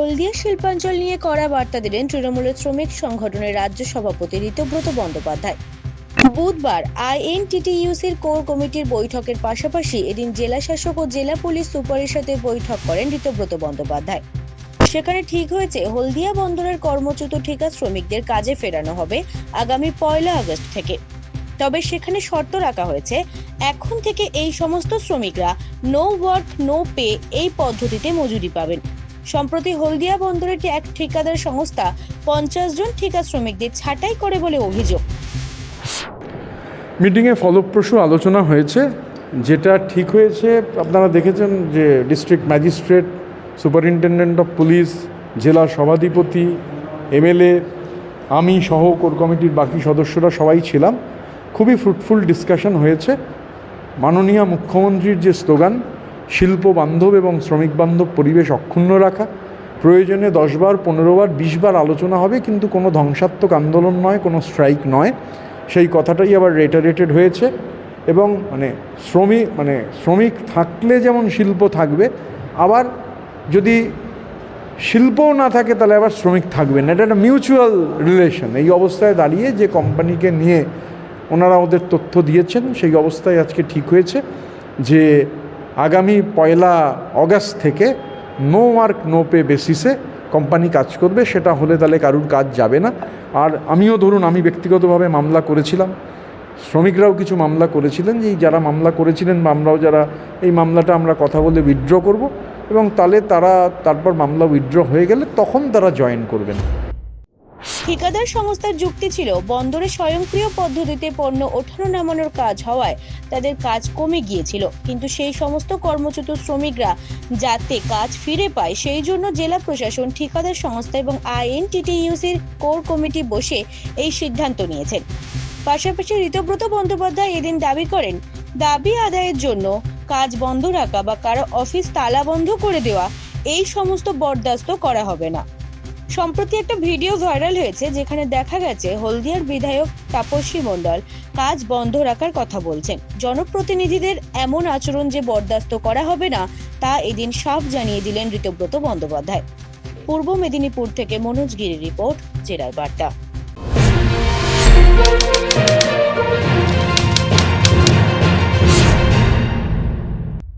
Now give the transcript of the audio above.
হলদিয়া শিল্পাঞ্চল নিয়ে কড়া বার্তা দিলেন তৃণমূলের শ্রমিক সংগঠনের রাজ্য সভাপতি ঋতব্রত বন্দ্যোপাধ্যায়। বুধবার আইএনটিটিইউসির কোর কমিটির বৈঠকের পাশাপাশি এদিন জেলা শাসক ও জেলা পুলিশ সুপারের সাথে বৈঠক করেন ঋতব্রত বন্দ্যোপাধ্যায়। সেখানে ঠিক হয়েছে, হলদিয়া বন্দরের কর্মচ্যুত ঠিকা শ্রমিকদের কাজে ফেরানো হবে আগামী পয়লা আগস্ট থেকে। তবে সেখানে শর্ত রাখা হয়েছে, এখন থেকে এই সমস্ত শ্রমিকরা নো ওয়ার্ক, নো পে এই পদ্ধতিতে মজুরি পাবেন। সম্প্রতি হলদিয়া বন্দরের এক ঠিকাদার সংস্থা, পঞ্চাশ জন ঠিকা শ্রমিকদের ছাঁটাই করে বলে অভিযোগ। মিটিংয়ে ফলপ্রসূ আলোচনা হয়েছে, যেটা ঠিক হয়েছে। আপনারা দেখেছেন যে district magistrate, superintendent of police, জেলা সভাধিপতি, এমএলএ, আমি সহ কোর কমিটির বাকি সদস্যরা সবাই ছিলাম। খুবই ফ্রুটফুল ডিসকাশন হয়েছে। মাননীয় মুখ্যমন্ত্রীর যে স্লোগান শিল্প বান্ধব এবং শ্রমিক বান্ধব পরিবেশ অক্ষুণ্ণ রাখা। প্রয়োজনে দশবার, পনেরোবার, বিশবার আলোচনা হবে, কিন্তু কোনো ধ্বংসাত্মক আন্দোলন নয়, কোনো স্ট্রাইক নয়। সেই কথাটাই আবার রেটারেটেড হয়েছে এবং মানে শ্রমিক মানে শ্রমিক থাকলে যেমন শিল্প থাকবে, আবার যদি শিল্পও না থাকে তাহলে আবার শ্রমিক থাকবে না। এটা একটা মিউচুয়াল রিলেশন এই অবস্থায় দাঁড়িয়ে যে কোম্পানিকে নিয়ে ওনারা ওদের তথ্য দিয়েছেন, সেই অবস্থায় আজকে ঠিক হয়েছে যে আগামী পয়লা অগাস্ট থেকে নো মার্ক নো পে বেসিসে কোম্পানি কাজ করবে, সেটা হলে তাহলে কারুর কাজ যাবে না। আর আমিও ধরুন, আমি ব্যক্তিগতভাবে মামলা করেছিলাম। শ্রমিকরাও কিছু মামলা করেছিলেন যে যারা মামলা করেছিলেন আমরাও যারা, এই মামলাটা আমরা কথা বলে উইথড্র করব এবং তাহলে তারা তারপর মামলা উইথড্র হয়ে গেলে তখন তারা জয়েন করবেন। ঠিকাদার সংস্থার যুক্তি ছিল, বন্দরে স্বয়ংক্রিয় পদ্ধতিতে পণ্য ওঠানো নামানোর কাজ হওয়ায় তাদের কাজ কমে গিয়েছিল। কিন্তু সেই সমস্ত কর্মচ্যুত শ্রমিকরা যাতে কাজ ফিরে পায়, সেই জন্য জেলা প্রশাসন, ঠিকাদার সংস্থা এবং আইএনটিটিইউসির কোর কমিটি বসে এই সিদ্ধান্ত নিয়েছেন। পাশাপাশি ঋতব্রত বন্দ্যোপাধ্যায় এদিন দাবি করেন, দাবি আদায়ের জন্য কাজ বন্ধ রাখা বা কারও অফিস তালা বন্ধ করে দেওয়া, এই সমস্ত বরদাস্ত করা হবে না। সম্প্রতি একটা ভিডিও ভাইরাল হয়েছে যেখানে দেখা গেছে হলদিয়ার বিধায়ক তাপসী মণ্ডল কাজ বন্ধ রাখার কথা বলছেন। জনপ্রতিনিধিদের এমন আচরণ যে বরদাস্ত করা হবে না, তা এদিন সাফ জানিয়ে দিলেন ঋতব্রত বন্দ্যোপাধ্যায়। পূর্ব মেদিনীপুর থেকে মনোজ গিরি রিপোর্ট জেলার বার্তা।